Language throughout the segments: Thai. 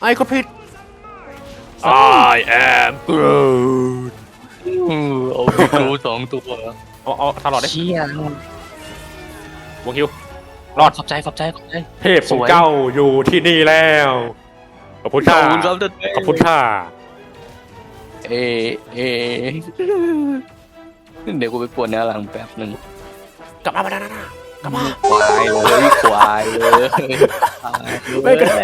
ไอ้ก็ผิด I am Groot อือเอาดูสองตัวเอาเอาตลอดได้เชี่ยวงฮิว รอดขอบใจขอบใจขอบใจ เทพของเจ้าอยู่ที่นี่แล้ว ขอบคุณขค่ะอบคุณครับท่านขอบคุณค่ะเอเอเดี๋ยวกูไปปวดแนวหลังแป๊บหนึ่งกลับมามานะนะกลับมาควายเลยควายเลยควายไม่กระเล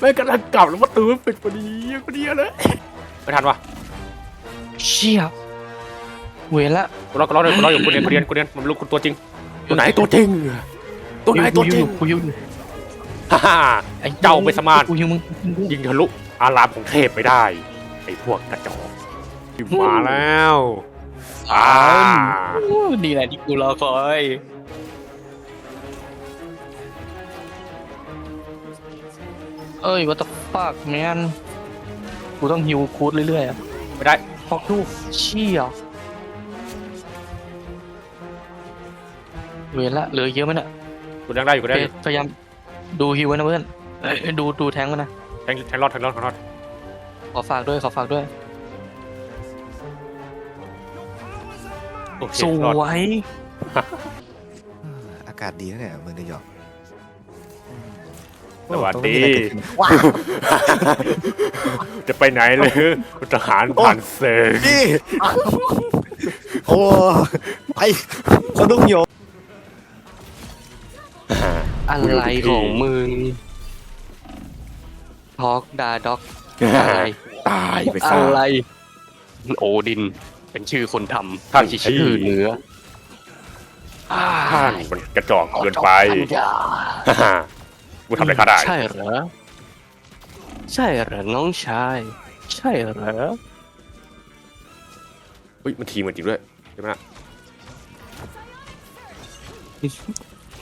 ยไม่กำลังกลับแล้วประตูมันปิดพอดีพอดีเลยไม่ทันวะเชี่ยเวรละกูรอกูรอเลยกูรออยู่กูเรียนกูเรียนกูเรียนมันรู้คุณตัวจริง ตัวไหนตัวจริงตัวไหนตัวจริงกูยิงอยู่ฮ่าฮ่าไอ้เจ้าไม่สามารถกูยิงมึงยิงทะลุอารามของเทพไม่ได้ไอ้พวกกระจอกที่มาแล้วอ่านี่แหละที่กูรอคอย เอ้ย what the fuck man กูต้องฮิวคูดเรื่อยๆอะไม่ได้ พอกลูกเชี่ยเวรละเหลือเยอะไหมน่ะกูยังได้อยู่กูได้อยู่พยายามดูฮิวไว้นะเพื่อนเอ้ยดูดูแทงไว้นะ แทงแทงรอดแทงรอดแทงรอดขอฝากด้วยขอฝากด้วย โอเคสรอดวย อากาศดีนะเนี่ยเมืองนิวยอร์ก สวัสต้องมีดีอะไรเกิดขึ้นว้าวจะไปไหนเลยทหารผ่านเซิงนี่โอ้ไปสะดุ้งโยงอะไรของมึงทอกดาด็อกอะไรตายไปอะซะไร โอดิน เป็นชื่อคนทำท่านไม่ใช่ชื่อพี่เนื้อท่านมันกระจอกเกินไปฮ่า กูทำอะไรข้าได้ใช่เหรอ ใช่เหรอน้องชาย ใช่เหรออุ้ยมันทีมมันจริงด้วยใช่ไหมนะ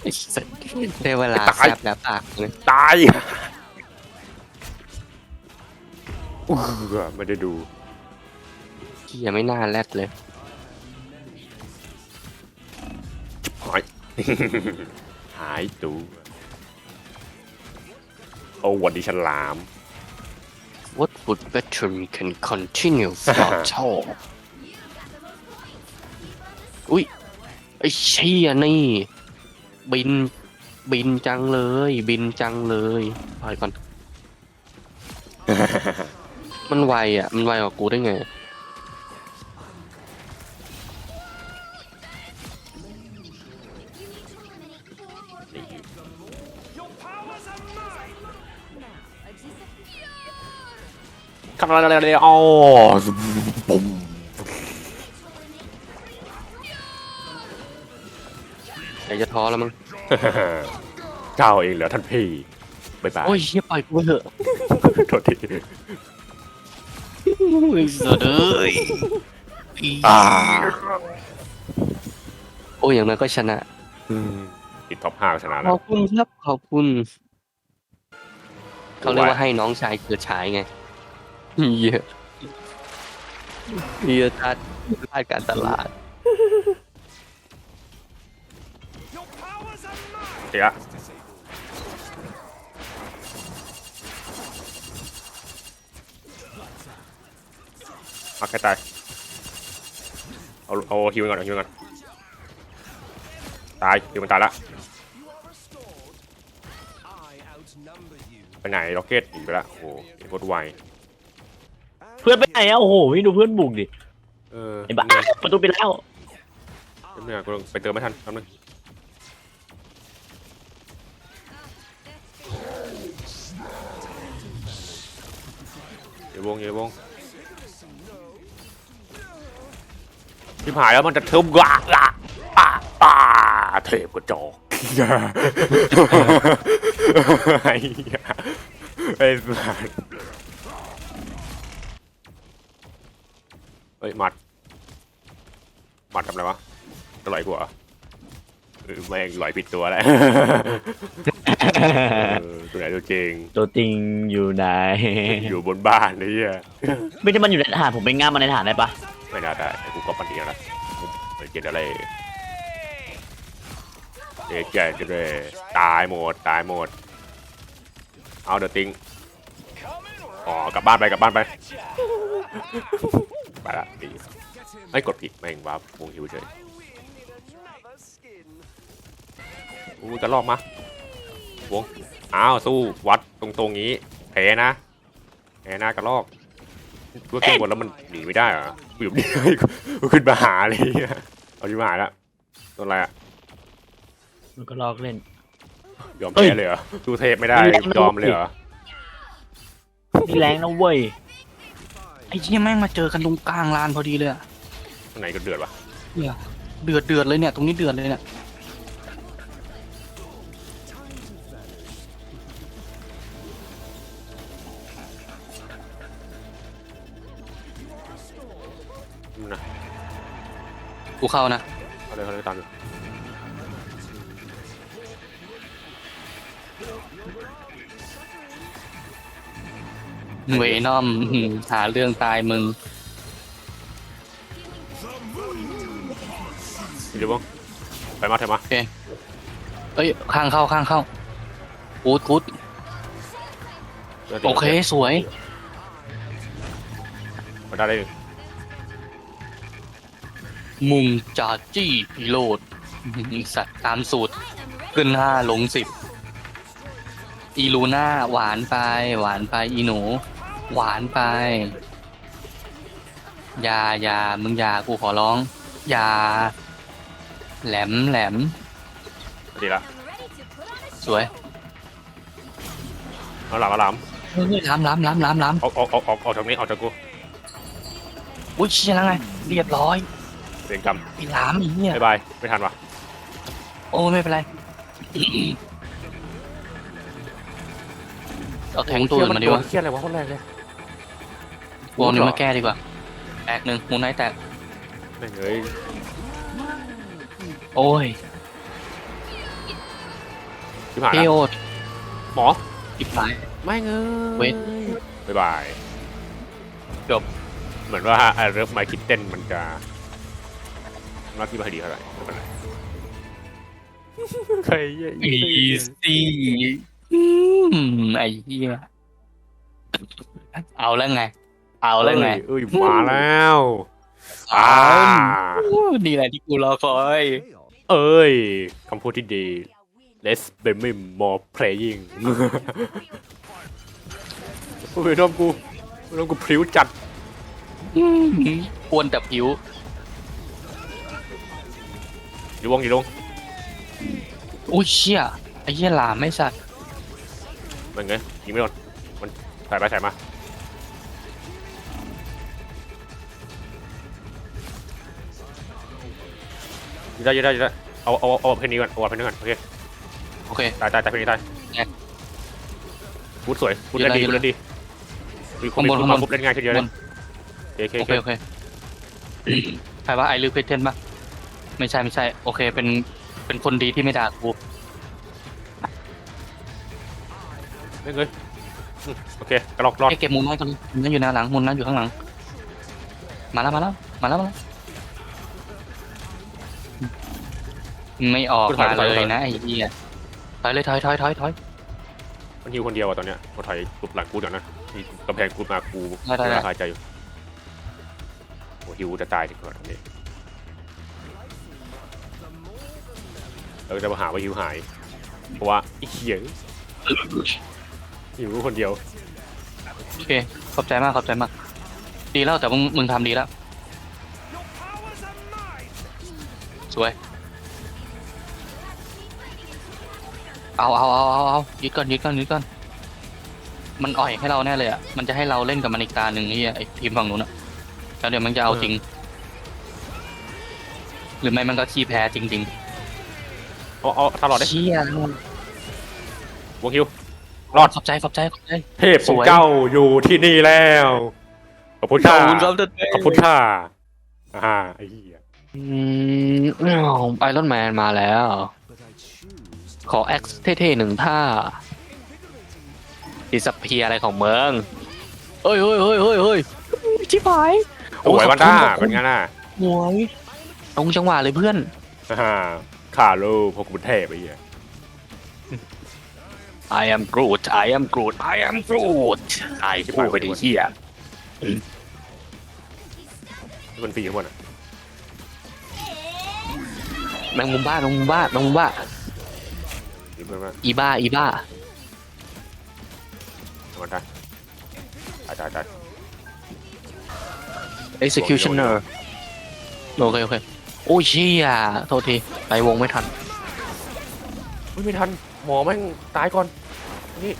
ไอ้สัสได้เวลาตายแซบแล้วปากเลยตายอู้หูไม่ได้ดูเฮียไม่น่าแรดเลย หาย หายตัว โอ้หวันดีฉลาม What would veteran can continue for talk อุ้ยไอ้เชี่ยนี่ บิน บินจังเลย บินจังเลยปล่อยก่อน มันไวอะ มันไวกว่ากูได้ไง ทำอะไรอะไรอ๋อปุ่มอยากจะท้อแล้วมั้งเจ้าเองเหรอท่านพี่บ๊ายบายโอ้ยเฮียปล่อยกูไปเถอะโทษทีไอ้สัสเอ้ยอ่าโอ้ยอย่างนั้นก็ชนะติดท็อปห้าชนะขแล้อวบคุณครับขอบคุณ เขาเรียกว่าให้น้องชายเกิดฉายไง เฮียเฮียทัดพลาดการตลาดเสียวมาแค่ตาย เอาเอาฮิวก่อนเอาฮิวก่อน ตายฮิวมันตายละไปไหนล็อกเก็ตหนีไปละ โอ้โหเอ็นโคตรไว เพื่อนไปไหนอะโอ้โหไม่ดูเพื่อนบุกดิเออไอ้บ้าประตูปิดแล้วเนี่ยกูไปเติมไม่ทันแป๊บนึงเดี๋ยววงเดี๋ยววงที่หายแล้วมันจะเทิมกะละอะอ่าเทพกระจอกไอ้เหี้ยไอ้สัส เฮ้ยหมัดหมัดทำอะไรวะอร่อยกว่าเออแม่งลอยผิดตัวแล้วเออตัวไหนตัวจริงตัวจริงอยู่ไหน อยู่บนบ้านนี่อะไม่ใช่มันอยู่ในฐานผมไปง่ามมันในฐานได้ปะไม่น่าได้แต่กูก็ปันนี้แล้วไปเจ็ดอะไรเด็กใหญ่จะเลยตายหมดตายหมดเอาเดอะติงอ๋อกลับบ้านไปกลับบ้านไป ไปละดีไม่กดผิดแม่งว่าวงฮิวเฉยอู้จะลอกมาวงอ้าวสู้วัดตรงๆงี้แพ้นะแพ้นะกระลอกตัวเก่งหมดแล้วมันหนีไม่ได้เหรออยู่นี่กูขึ้นมาหาเลยเนี่ยเอาที่มาหาละตัวอะไรอะมันก็ลอกเล่นยอมเอ้ยแพ้เลยเหรอสู้เทพไม่ได้ไม่ได้ยอมเลยเหรอนี่แรงนะเว้ย ไอ้เหี้ยแม่งมาเจอกันตรงกลางลานพอดีเลยอะข้างไหนก็เดือดวะเนี่ยเดือดเดือดเลยเนี่ยตรงนี้เดือดเลยเนี่ยนู่นนะกูเข้านะเขาเลยเขาเลยตามอยู่ เวนอมอื้อหือหาเรื่องตายมึงเดี๋ยวบ้างไปมาเถอะมาเอ้ย ข้างเข้าข้างเข้ากูดกูดโอเค สวย มาได้เลยมุงจาจี้พิโรดอื้อหือสัตว์ตามสูตร ขึ้นห้าลงสิบอีลูน่าหวานไป หวานไปอีหนู หวานไป อยาอยามึงอยากูขอร้อง อยาแหลมแหลมดีละสวยเอาหลามเอาหลามเฮ้ยล้ำล้ำล้ำล้ำล้ออกออกออกออกออกจากนี้ออกจากกูำอุ้ยเชี่ยแล้วไง เรียบร้อยเสียงกไอ้ล้ำไอ้เนี่ยำบายบายไม่ทันวะโอ้ไม่เป็นไรเอาแทงตัวอื่นมาดีกว่าเครียดอะไรวะโคนแรงเลย วงนี้มาแก้ดีกว่า แตกหนึ่งมูนไนท์แตกแม่งเอ้ยโอ้ยชิบหายเอละโอหมอจิบหาย ไม่เงยเว้ยบายบายจบ เหมือนว่าไอ้เริ่มไมคิดเต้นมันจะมาที่พอดีเท่าไหร่ไม่เป็นไรใครเหี้ยอีซี่ไอ้เหี้ยเอาแล้วไง เอาแล้วไงเอ้ยมาแล้วอ่าอู้นี่แหละที่กูรอคอย เอ้ยคำพูดที่ดี let's be more playing โอ้ยน้องกูน้องกูพริ้วจัดควรแต่ผิวอยู่วงอยู่ลงอุ้ยเชี่ยไอ้เหี้ยหลามไม่สัตว์มันไงยิงไม่โดนมันถ่ายไปถ่ายมา ยิงได้ยิงได้ยิงได้เอาเอาเอาเพลงนี้ก่อนเอาเพลงนี้ก่อนโอเคโอเค ตายตายตายเพลงนี้ตายแอ๊ะพูดสวยพูดเล่นดียืพูนดเลยเล่นดีมีคนข้างบนมีคนข้างบมาน ปุ๊บเล่นง่ายทีเดียวเลยข้างบโอเคโอโอเคเคโอเคใครว่าไอริวเพชเทนปะไม่ใช่ไม่ใช่ โอเค เป็นเป็นคนดีที่ไม่ด่ากูเล่นเลยอืมโอเคกระลอกรอดไอเก็บมุมนั้นกันมุมนั้นอยู่หน้าหลังมุมนั้นอยู่ข้างหลัง มาแล้วมาแล้วมาแล้วมาแล้ว ไม่ออกมาเลยนะไอ้เหี้ยถอยเลยถอยถอยถอยถอยมันฮิวคนเดียวอะตอนเนี้ยมาถอยกรุ๊ปหลังกูเดี๋ยวนะมีกำแพงกูมากูได้ได้ได้หายใจอยู่โอ้ฮิวจะตายถึงก่อนตรงนี้เราจะมาหาว่าฮิวหาย เพราะว่าไอ้เหี้ยฮิวคนเดียวโอเคขอบใจมากขอบใจมาก ดีแล้วแต่มึงมึงทำดีแล้ว สวย เอาเอาเอาเอาเอายึดก่อนยึดก่อนยึดก่อน มันอ่อยให้เราแน่เลยอะ มันจะให้เราเล่นกับมันอีกตาหนึ่งนี่ไอ้ทีมฝั่งนู้นอะ แล้วเดี๋ยวมันจะเอาจริง หรือไม่มันก็ขี้แพ้จริงเอาเอาถ้ารอดๆได้เชี่ยวงฮิว รอด ขอบใจขอบใจขอบใจ เทพของสวยเจ้าอยู่ที่นี่แล้ว ขอบคุณค่ะขอบคุณค่ะอ่าไอ้เหี้ย อืมไอรอนแมนมาแล้ว ขอแอคเท่ๆหนึ่งท่าดิสเพียอะไรของเมืองเฮ้ยเฮ้ยเฮ้ยเฮ้ยเฮ้ยชิบหายสวยวันด้าขอบคุณเป็นไงน่ะหวยตรงจังหวะเลยเพื่อนอ่าข้าลูกพวกคุณเทพไอ้เหี้ย I am Groot I am Groot I am Groot ไอ้พูดไปดิเฮียมันฟรีข้างบนอะ แมงมุมบ้าแมงมุมบ้าแมงมุมบ้าดีมากมากอีบ้าอีบ้ามันได้ตายตายตาย executioner โอเคโอเคโอ้ยเชี่ยโทษทีไปวงไม่ทันเฮ้ยไม่ทัน หมอแม่งตายก่อน นี่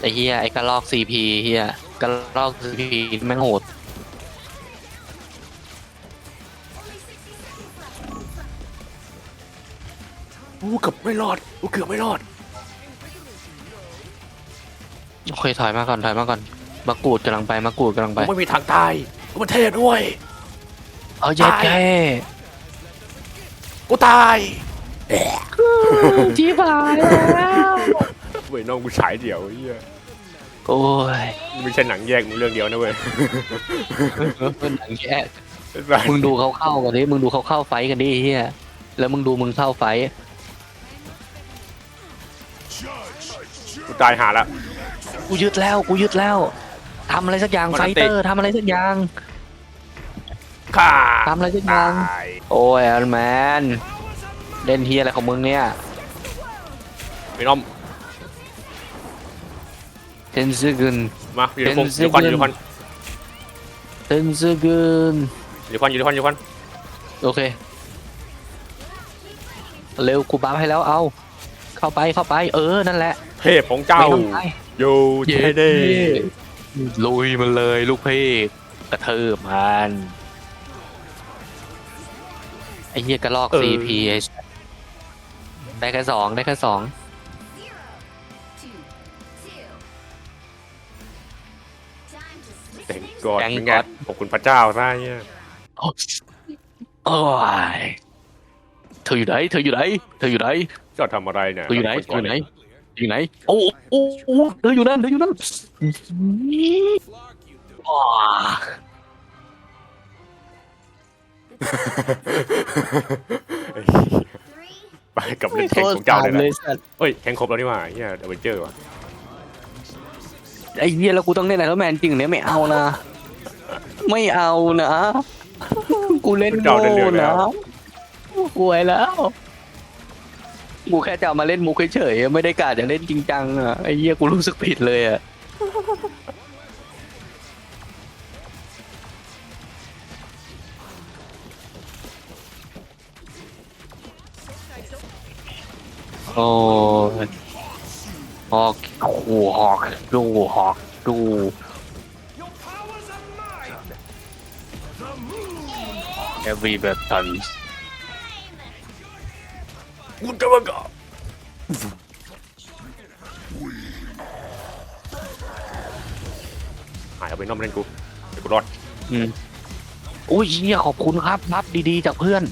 ไอ้เฮียไอ้กระลอก CP เฮียกระลอก CP แม่งโหด ไม่รอดอู้เกือบไม่รอด โอเคถอยมาก่อนถอยมาก่อนมากรูดกำลังไปมากรูดกำลังไปกูไม่มีทางตายกูมันเท่ด้วย เอาเย็ดแค่กูตายที่บายแล้วเว้ยน้องกูฉายเดี่ยวไอ้เหี้ยโอ้ยมันไม่ใช่หนังแยกมึงเรื่องเดียวนะเว้ยเป็นหนังแย่ไอ้สัสมึงดูเขาเข้ากันดิมึงดูเขาเข้าไฟท์กันดิเฮียแล้วมึงดูมึงเข้าไฟ ตายหาละ กูยึดแล้วกูยึดแล้วทำอะไรสักอย่างมันไฟอันติเตอร์ทำอะไรสักอย่างฆ่าทำอะไรสักอย่างตายโอ้ยแอนแมนเล่นเฮียอะไรของมึงเนี่ยไม่น้อมเทนซึกุนมาอยู่ในคงเป็นอยู่ควันอยู่ในควันเทนซึกุนอยู่ในควันอยู่ในควันอยู่ในควันโอเคเร็วกูบัฟให้แล้วเอา เข้าไปเข้าไป เออนั่นแหละ เทพของเจ้าอยู่เทเดลุยมันเลยลูกพี่กระเทิบมันไอ้เหี้ยกระลอก CP ไอ้สัสได้แค่สองได้แค่สองแต่งกอดเป็นไงขอบคุณพระเจ้าซะเนี่ยโอ้ยเธออยู่ไหนเธออยู่ไหนเธออยู่ไหนเจ้าทำอะไรเนี่ยเธออยู่ไหนเธออยู่ไหน อยู่ไหน โอ้โอ้โอ้เธออยู่นั่นเธออยู่นั่นว้าไอ้เหี้ยไปกับเรื่องแข่งของเจ้าเลยนะเลยสัตว์เฮ้ยแข่งครบแล้วนี่หว่าเฮียเดวิเจอร์ว่ะไอ้เหี้ยแล้วกูต้องเล่นไอรอนแมนจริงเนี่ยไม่เอานะ ไม่เอานะ กูเล่นโง่นะป่วยแล้ว กูแค่จะเอามาเล่นมุกเฉยๆไม่ได้กะจะเล่นจริงจังอะไอ้เหี้ยกูรู้สึกผิดเลยอะโอ้ยฮอกคูฮอกดูฮอกดู every weapon กูจะมาก่อนหายเอาไปน้อมเล่นกูเดี๋ยวกูรอดอืมโอ้ยเฮียขอบคุณครับรับดีๆจากเพื่อน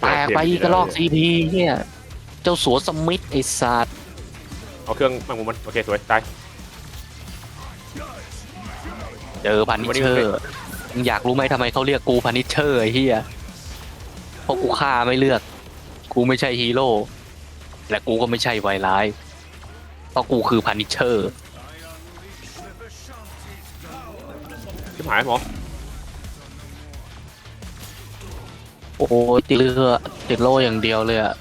แตกไปอีกกระลอกซีพีเฮียเจ้าสัวสมิธไอ้สัตว์เอาเครื่องแมงมุมมันโอเคสวยตาย เจอพันนิเชอร์มึงอยากรู้ไหมทำไมเขาเรียกกูพันนิเชอร์ไอ้เฮียเพราะกูฆ่าไม่เลือก กูไม่ใช่ฮีโร่และกูก็ไม่ใช่ไวร้าย เพราะกูคือพันนิเชอร์ชิบหายหมอโอ้ยติดเรือติดโล่อย่างเดียวเลยอะ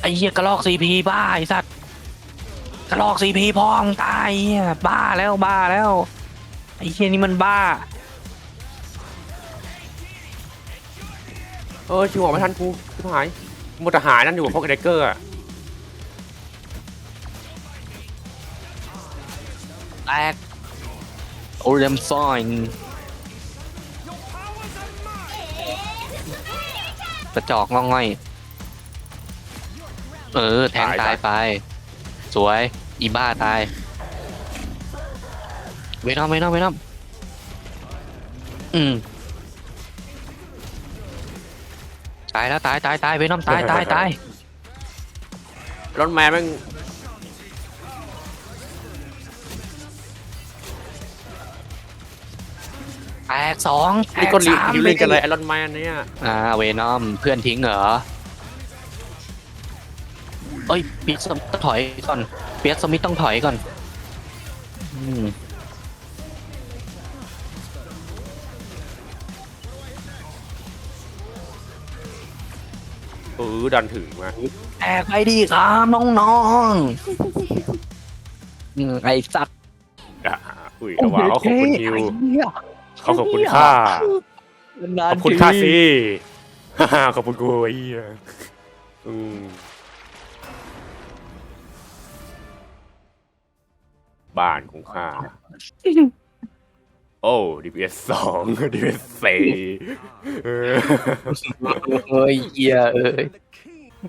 ไอ้เหี้ยกระลอกซีพีบ้าไอ้สัตว์กระลอกซีพีพองตายเหี้ยบ้าแล้วบ้าแล้ว ไอ้เหี้ยนี่มันบ้า เออชิวออกไม่ทันกูชิบหายมัวแต่หายนั่นอยู่กับพวกเดกเกอร์อะแตกโอเรมซอยกระจอกงองง่อย เออ แทงตายไป สวย อีบ้าตาย เวนอมเวนอมเวนอมอืมายแล้วตายตายตายเวนอมตายตายตายรอนแมนแม่งแตกสองแตนี่ก็รีสามวิวเล่นกันเลยไอรอนแมนเนี่ยอ่าเวนอมเพื่อนทิ้งเหรอเอ้ยเปียกสมิธต้องถอยก่อนเปียกสมิธต้องถอยก่อนอืม เออดันถึงมาแอกไปดีครับน้องๆอืมไอสัตว์อะอุ้ยระหว่างเขาขอบคุณฮิวไอ้เหี้ยเขาขอบคุณค่านาขนอบคุณทีค่าสิฮ่าฮ่าขอบคุณกูไอ้เหี้ยอืมบ้านของข้า โอ้ DPS สอง DPS สี่เออเอ้ยเหี้ยเอ้ย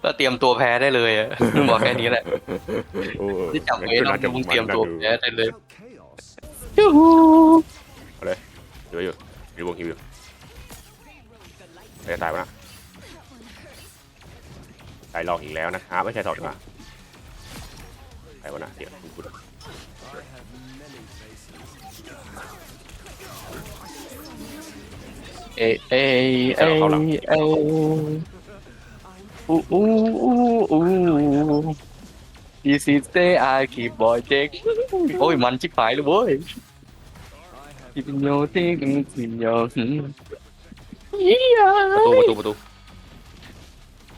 ก็เตรียมตัวแพ้ได้เลยอะบอกแค่นี้แหละโอ้ที่จับไว้งั้นก็เราน่าจะต้องเตรียมตัวนแพ้ได้เลยอยู่อยู่อยู่มีวงฮิวอยู่จะตายวะนะตายลองอีกแล้วนะครับไม่ใช่ถอดดีกว่าตายวะนะเดี๋ยวคุณ เอยเอยเอยเอยอู้อู้อู้อู้ This is the I keep boy take โอ้ยมันชิบหายเลยเว้ย Keep your take keep your เฮียประตูประตูประตู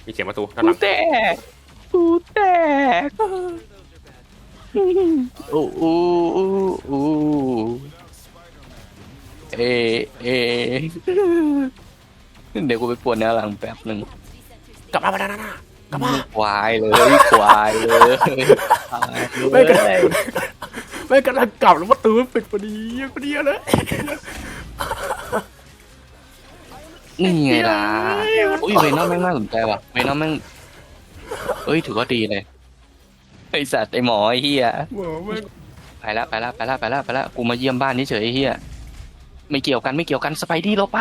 มีเสียงประตูด้านหกูลังแตกกูแตก โอ้โอ้โอ้โอ้เอเอเดี๋ยวกูไปปวดแนวหลังแป๊บหนึ่งกลับมาบ้านนะกลับมาควายเลยควายเลยควายไม่เลกันยไม่กำลังกลับแล้วประตูมันปิดพอดีพอดีเลยนี่ไงล่ะอุ้ยเวนอมแม่งน่าสนใจว่ะเวนอมแม่งเอ้ยถือว่าดีเลย ไอสัตว์ไอหมอไอเฮียหมอไม่ไปละไปละไปละไปละไปละกูมาเยี่ยมบ้านเฉยๆไอ้เฮียไม่เกี่ยวกันไม่เกี่ยวกันสไปดี้เราไป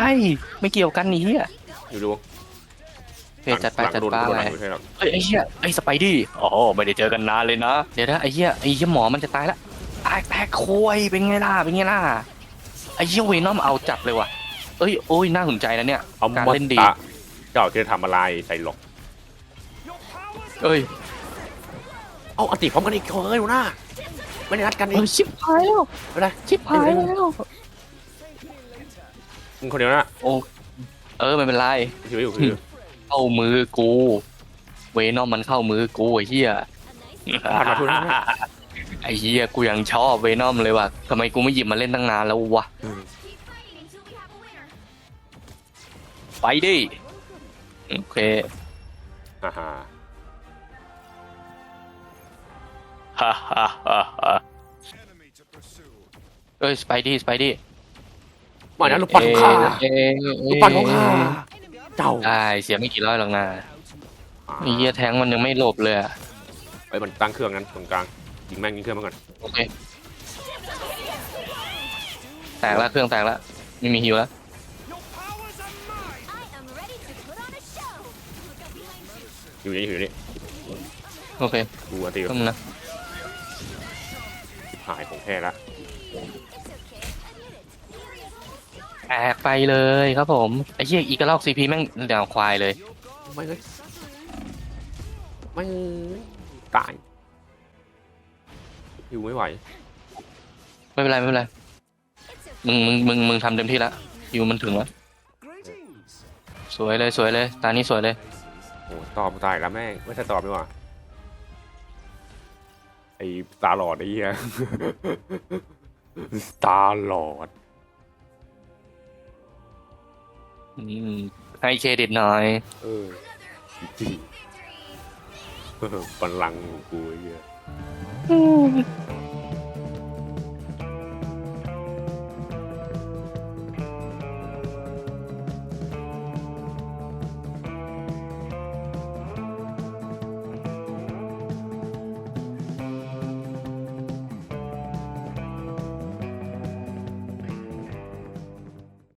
ไม่เกี่ยวกันนี่เฮียอยู่ดูเพจจัดไปจัดโดนไปโดนหลังไม่ใช่หรอกเฮ้ยไอ้เฮียไอ้สไปดี้อ๋อไม่ได้เจอกันนานเลยนะเดี๋ยวนะไอ้เฮียไอ้เฮียหมอมันจะตายละตายแตกโควยเป็นไงล่ะเป็นไงล่ะไอ้เฮียเวนอมเอาจับเลยว่ะเอ้ยโอ้ยน่าสนใจนะเนี่ยเอาการมาเล่นดีตะเจ้าจะทำอะไรใส่หลอกเอ้ย เอาอติพร้อมกันอีกเฮ้ยหัวหน้าไม่ได้นัดกันเอ้นี่ยชิบหายแล้วไม่ได้ชิบหายแล้วมึงคนเดียวนะโอ้เออไม่เป็นไรอยู่อยู่อยู่เข้ามือกู เวนอมมันเข้ามือกูไอ้เหี้ยผ่านมาทุกท่านไอ้เหี้ยกูยังชอบเวนอมเลยว่ะทำไมกูไม่หยิบมาเล่นตั้งนานแล้ววะไปดิโอเคฮ่าฮ่า ฮ่าฮ่าฮ่าฮ่าเอ้ยสไปดี้สไปดี้มานะลูกปัดของข้าเอ้ยลูกปัดของข้าเจ้าได้เสียไม่กี่ร้อยหรอกนะไอ้เหี้ยแทงมันยังไม่หลบเลยอะไอ้มันตั้งเครื่องนั้นตรงกลางยิงแม่งยิงเครื่องมาก่อนโอเคแตกแล้วเครื่องแตกแล้วไม่มีฮิวแล้วอยู่นี่อยู่นี่โอเคดูอันตีต้องนะ หายของแท้ละแตกไปเลยครับผม ไอ้เหี้ยอีกระลอกซีพีแม่งเดาวควายเลย ไม่เลยไม่ตายอยู่ไม่ไหว ไม่เป็นไร ไม่เป็นไร มึงมึงมึงมึงทำเต็มที่แล้วฮิวมันถึงแล้ว สวยเลยสวยเลย ตานี้สวยเลย โอ้ตอบตายแล้วแม่ง ไม่ใช่ตอบดีกว่าไอ้ตาหลอดไอ้เหี้ยตาหลอดอืมให้เครดิตหน่อย เออจริงๆบัลลังก์กูไอ้เหี้ย